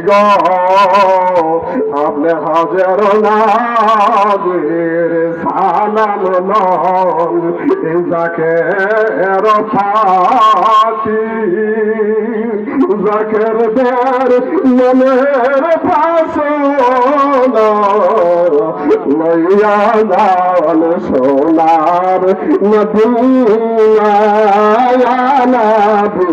গো, আপনি হাজার নাজের সালাম নন যাকে ফাতি জাকের দের মনের পাশনা নাল সোনার মদিনা নবী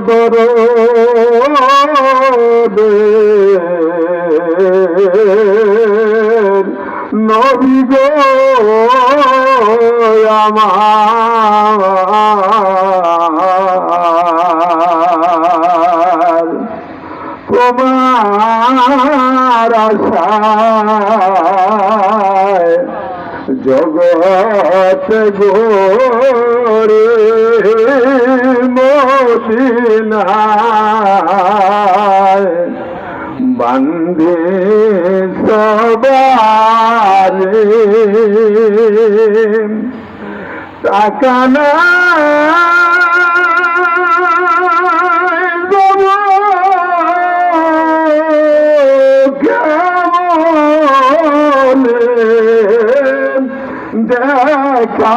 দরদে নবী গো আমার। তোমার আশায় জগৎ গোরে মদিনায় বন্দে সবারে। টাকা না দেখা